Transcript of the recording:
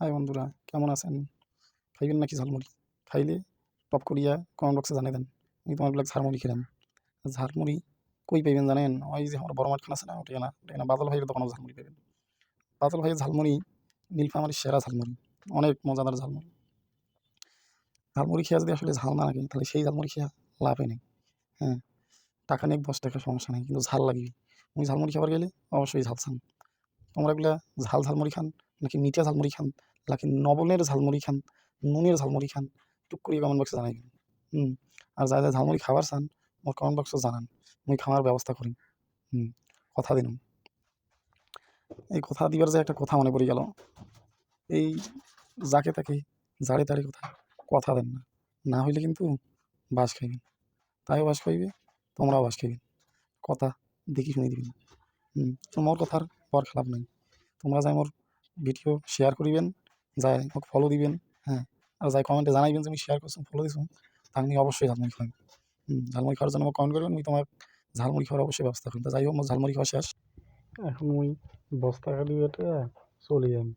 High বন্ধুরা, কেমন আছেন? খাইবেন নাকি ঝালমুড়ি? খাইলে টপ করিয়া কমেন্ট বক্সে জানিয়ে দেন, আমি তোমার ব্লাগ ঝালমুড়ি খেলাম। ঝালমুড়ি কই পাইবেন জানেন? ওই যে আমার বড় মাঠখান আছে না, ওটা না ওটা না, বাদল ভাইয়ের দোকানও ঝালমুড়ি পাইবেন। বাদল ভাইয়ের ঝালমুড়ি, নীলফামারির সেরা ঝালমুড়ি, অনেক মজাদার ঝালমুড়ি। ঝালমুড়ি খেয়া যদি আসলে ঝাল না লাগে, তাহলে সেই ঝালমুড়ি খেয়া লাভে নেই হ্যাঁ। টাকা নেই দশ টাকা সমস্যা নেই, কিন্তু ঝাল লাগবে। ওই ঝালমুড়ি খাবার গেলে অবশ্যই ঝাল খান তোমরা এগুলা ঝাল ঝালমুড়ি খান নাকি মিঠা ঝালমুড়ি খান, নাকি নবনের ঝালমুড়ি খান, নুনের ঝালমুড়ি খান, টুক করে কমেন্ট বক্সে জানাই। হুম, আর যা যা ঝালমুড়ি খাবার চান মোর কমেন্ট বক্সে জানান মুই খাওয়ার ব্যবস্থা করি। হুম, কথা দিলাম। এই কথা দিবার যে একটা কথা মনে পড়ে গেল, এই যাকে তাকে জাড়ে তাড়ে কথা কথা দেন না। না হইলে কিন্তু বাস খাইবেন। তাইও বাস খাইবে, তোমরাও বাস খাইবেন। কথা দেখি শুনে দিবেন। হুম তো মোর কথার পর খারাপ নাই। তোমরা যাই মোর ভিডিও শেয়ার করিবেন, যাই আমাকে ফলো দিবেন হ্যাঁ আর যাই কমেন্টে জানাইবেন যে আমি শেয়ার করছি ফলো দিচ্ছি তাহলে অবশ্যই ঝালমুড়ি খাবেন ঝালমুড়ি খাওয়ার জন্য আমাকে কমেন্ট করবেন, আমি তোমার ঝালমুড়ি খাওয়ার অবশ্যই ব্যবস্থা করি তো যাই হোক, আমার ঝালমুড়ি খাওয়া শেষ। এখন ওই বস্তা খালি এটা চলে যাই।